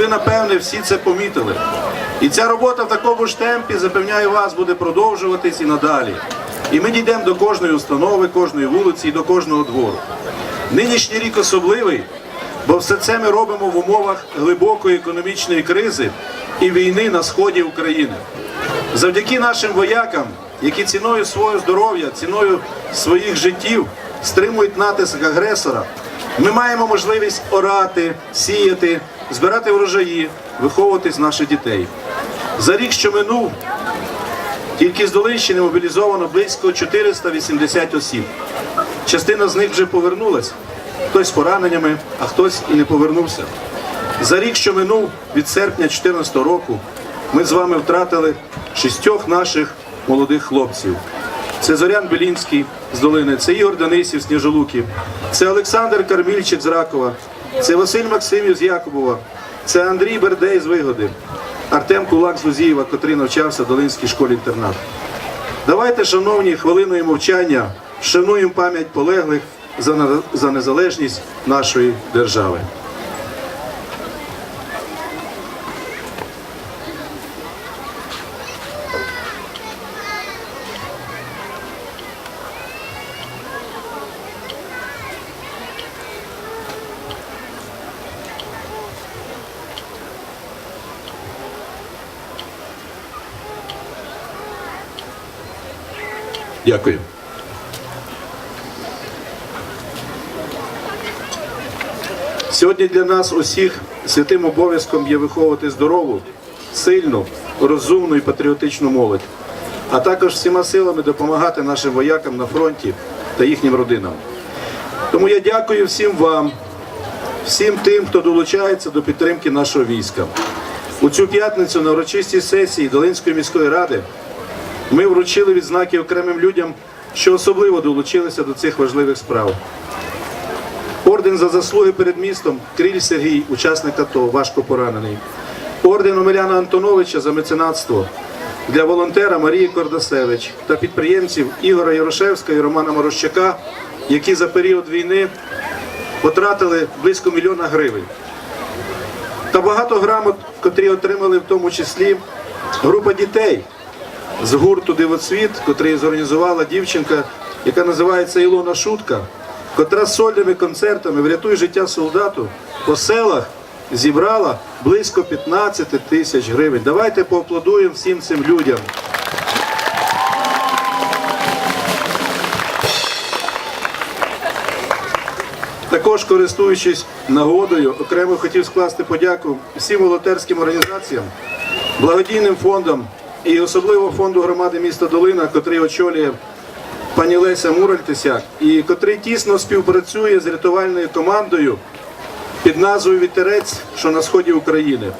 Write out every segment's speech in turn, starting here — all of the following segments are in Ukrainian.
ви, напевне, всі це помітили. І ця робота в такому ж темпі, запевняю вас, буде продовжуватись і надалі. І ми дійдемо до кожної установи, кожної вулиці і до кожного двору. Нинішній рік особливий, бо все це ми робимо в умовах глибокої економічної кризи і війни на сході України. Завдяки нашим воякам, які ціною свого здоров'я, ціною своїх життів стримують натиск агресора, ми маємо можливість орати, сіяти, збирати врожаї, виховувати наших дітей. За рік, що минув, тільки з Долинщини мобілізовано близько 480 осіб. Частина з них вже повернулась, хтось з пораненнями, а хтось і не повернувся. За рік, що минув від серпня 2014 року, ми з вами втратили шістьох наших молодих хлопців. Це Зорян Белінський з Долини, це Ігор Данисів з Сніжолуків, це Олександр Кармільчик з Ракова, це Василь Максимів з Якубова, це Андрій Бердей з Вигоди, Артем Кулак з Лузієва, котрий навчався в Долинській школі-інтернат. Давайте, шановні, хвилиною мовчання вшануємо пам'ять полеглих за, за незалежність нашої держави. Дякую. Сьогодні для нас усіх святим обов'язком є виховувати здорову, сильну, розумну і патріотичну молодь, а також всіма силами допомагати нашим воякам на фронті та їхнім родинам. Тому я дякую всім вам, всім тим, хто долучається до підтримки нашого війська. У цю п'ятницю на урочистій сесії Долинської міської ради ми вручили відзнаки окремим людям, що особливо долучилися до цих важливих справ. Орден за заслуги перед містом Кріль Сергій, учасник АТО, важко поранений. Орден Омеляна Антоновича за меценатство для волонтера Марії Кордасевич та підприємців Ігора Ярошевська і Романа Морощака, які за період війни потратили близько мільйона гривень. Та багато грамот, котрі отримали в тому числі група дітей з гурту Дивоцвіт, котрий зорганізувала дівчинка, яка називається Ілона Шутка, котра сольними концертами Врятуй життя солдату по селах зібрала близько 15 тисяч гривень. Давайте поаплодуємо всім цим людям. Також користуючись нагодою, окремо хотів скласти подяку всім волонтерським організаціям, благодійним фондам і особливо фонду громади міста Долина, котрий очолює пані Леся Мураль-Тисяк, і котрий тісно співпрацює з рятувальною командою під назвою Вітерець, що на сході України.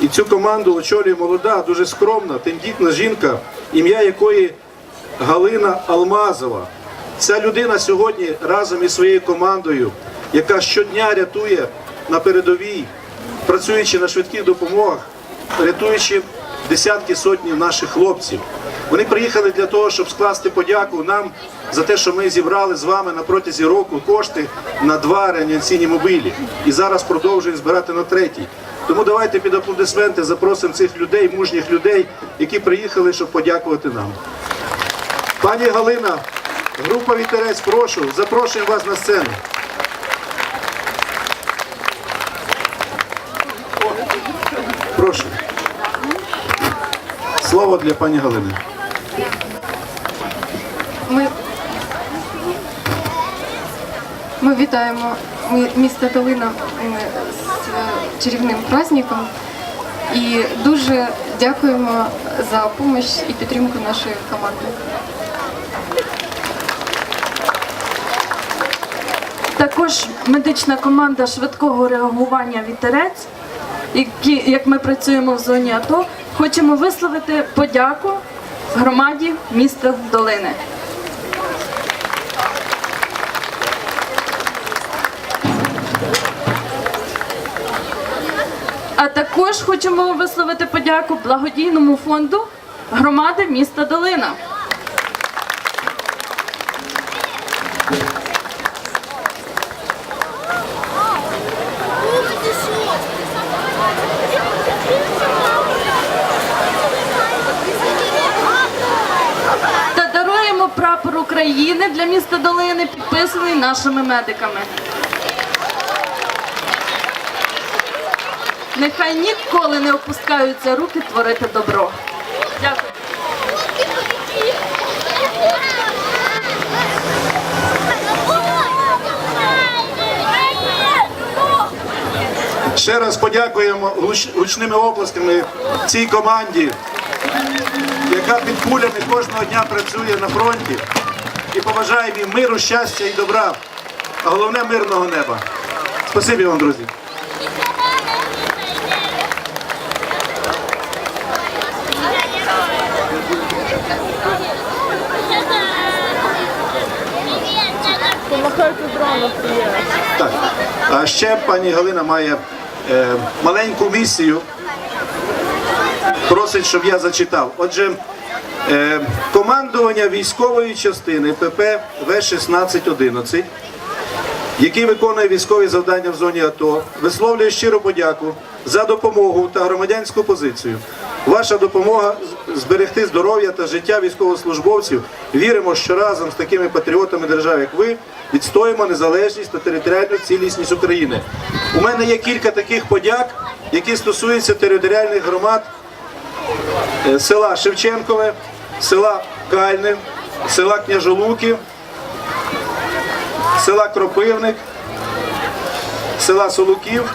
І цю команду очолює молода, дуже скромна, тендітна жінка, ім'я якої Галина Алмазова. Ця людина сьогодні разом із своєю командою, яка щодня рятує на передовій, працюючи на швидких допомогах, рятуючи десятки сотні наших хлопців. Вони приїхали для того, щоб скласти подяку нам за те, що ми зібрали з вами на протязі року кошти на два реанімаційні мобілі. І зараз продовжуємо збирати на третій. Тому давайте під аплодисменти запросимо цих людей, мужніх людей, які приїхали, щоб подякувати нам. Пані Галина, група Вітерець, прошу, запрошуємо вас на сцену. Прошу. Слово для пані Галини. Ми, ми вітаємо ми- місто Долина з е, чарівним праздником і дуже дякуємо за допомогу і підтримку нашої команди. Також медична команда швидкого реагування вітерець, які, як ми працюємо в зоні АТО, хочемо висловити подяку громаді міста Долини. А також хочемо висловити подяку благодійному фонду громади міста Долина. України для міста Долини, підписаний нашими медиками. Нехай ніколи не опускаються руки творити добро. Дякую. Ще раз подякуємо гуч- гучними оплесками цій команді, яка під кулями кожного дня працює на фронті. І побажаємо їм миру, щастя і добра, а головне мирного неба. Спасибі вам, друзі. Так. А ще пані Галина має е, маленьку місію. Просить, щоб я зачитав. Отже, е, командування військової частини ПП В-1611, який виконує військові завдання в зоні АТО, висловлює щиру подяку за допомогу та громадянську позицію. Ваша допомога зберегти здоров'я та життя військовослужбовців. Віримо, що разом з такими патріотами держави, як ви, відстоїмо незалежність та територіальну цілісність України. У мене є кілька таких подяк, які стосуються територіальних громад е, села Шевченкове, села Кальне, села Княжолуки, села Кропивник, села Солуків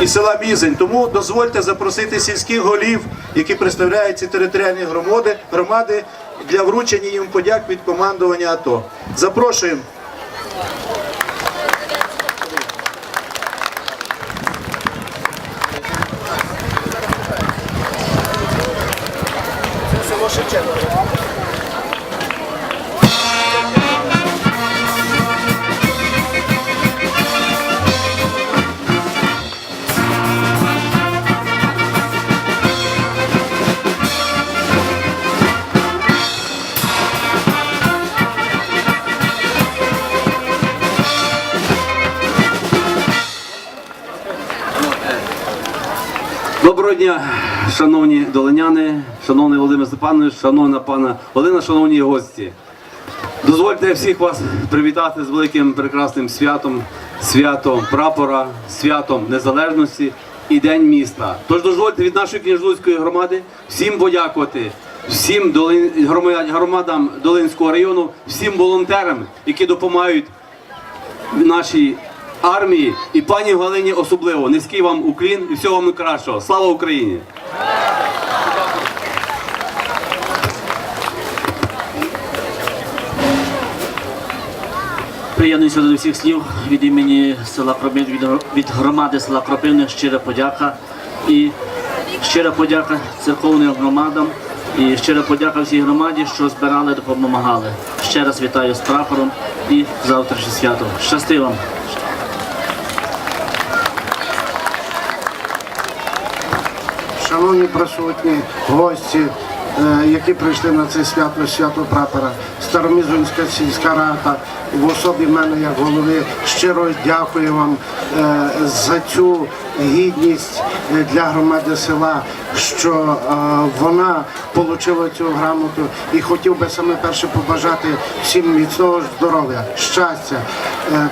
і села Мізень. Тому дозвольте запросити сільських голів, які представляють ці територіальні громади, громади для вручення їм подяк від командування АТО. Запрошуємо. Це Доброго дня, шановні долиняни, шановний Володимир Степанович, шановна пана Олена, шановні гості. Дозвольте всіх вас привітати з великим прекрасним святом, святом прапора, святом незалежності і День міста. Тож дозвольте від нашої княжлуцької громади всім подякувати, всім долин, громадам Долинського району, всім волонтерам, які допомагають нашій армії і пані Галині особливо. Низький вам уклін і всього вам найкращого. Слава Україні! Приєднуюся до всіх слів від імені села Кропивник, від, громади села Кропивник, щира подяка і щира подяка церковним громадам і щира подяка всій громаді, що збирали, допомагали. Ще раз вітаю з прапором і завтрашнє свято. Щасти вам! Шановні присутні, гості, е, які прийшли на це свято, свято прапора, Старомізунська сільська рада, в особі мене як голови, щиро дякую вам е, за цю гідність е, для громади села, що е, вона отримала цю грамоту і хотів би саме перше побажати всім міцного здоров'я, щастя,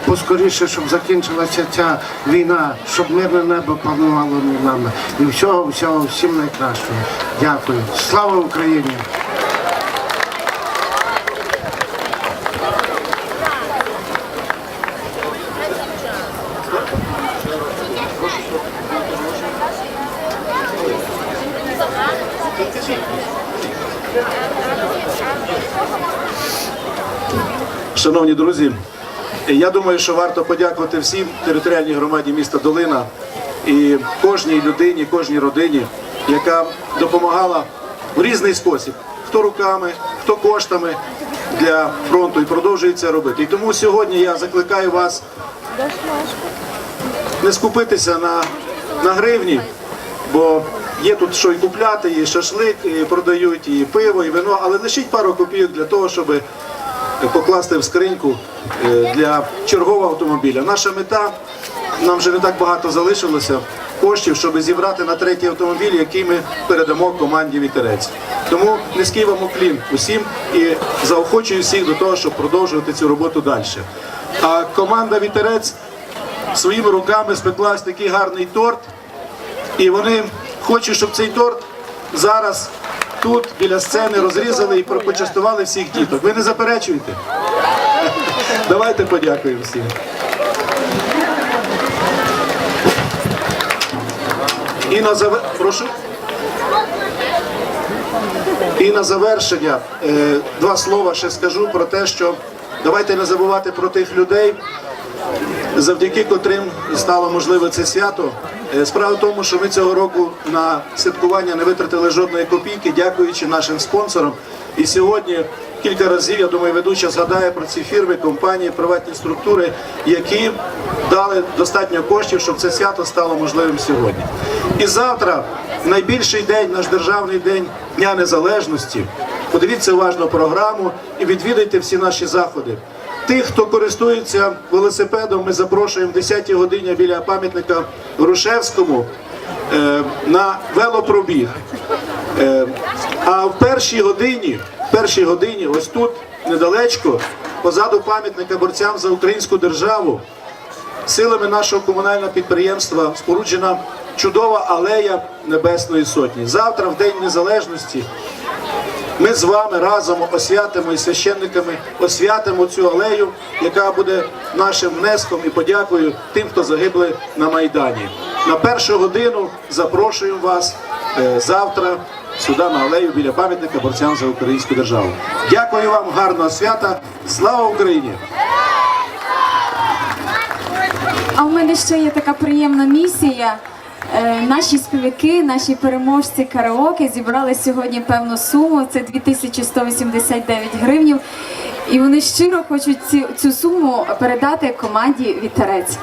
поскоріше, щоб закінчилася ця війна, щоб мирне небо панувало над нами. І всього, всього, всім найкращого. Дякую. Слава Україні! Шановні друзі, я думаю, що варто подякувати всім територіальній громаді міста Долина і кожній людині, кожній родині, яка допомагала в різний спосіб, хто руками, хто коштами для фронту і продовжує це робити. І тому сьогодні я закликаю вас не скупитися на, на гривні, бо є тут що і купляти, і шашлик, і продають, і пиво, і вино, але лишіть пару копійок для того, щоб покласти в скриньку е, для чергового автомобіля. Наша мета нам вже не так багато залишилося коштів, щоб зібрати на третій автомобіль, який ми передамо команді Вітерець. Тому низький вам уклін усім і заохочую всіх до того, щоб продовжувати цю роботу далі. А команда Вітерець своїми руками спеклась такий гарний торт. І вони хочуть, щоб цей торт зараз тут біля сцени розрізали і почастували всіх діток. Ви не заперечуєте? Давайте подякуємо всім. І на завер... Прошу. І на завершення е, два слова ще скажу про те, що давайте не забувати про тих людей, завдяки котрим стало можливе це свято. Е, Справа в тому, що ми цього року на святкування не витратили жодної копійки, дякуючи нашим спонсорам. І сьогодні кілька разів, я думаю, ведуча згадає про ці фірми, компанії, приватні структури, які дали достатньо коштів, щоб це свято стало можливим сьогодні. І завтра, найбільший день, наш державний день Дня Незалежності. Подивіться уважно програму і відвідайте всі наші заходи. Тих, хто користується велосипедом, ми запрошуємо в 10 годині біля пам'ятника Грушевському е, на велопробіг. Е, а в першій годині, в першій годині, ось тут недалечко, позаду пам'ятника борцям за українську державу, силами нашого комунального підприємства споруджена чудова алея Небесної Сотні. Завтра, в День Незалежності, ми з вами разом освятимо і священниками освятимо цю алею, яка буде нашим внеском і подякою тим, хто загибли на Майдані. На першу годину запрошуємо вас е, завтра сюди на алею біля пам'ятника борцям за українську державу. Дякую вам, гарного свята! Слава Україні! А в мене ще є така приємна місія. Е, Наші співаки, наші переможці караоке зібрали сьогодні певну суму. Це 2189 гривнів. І вони щиро хочуть цю, цю суму передати команді Вітерець.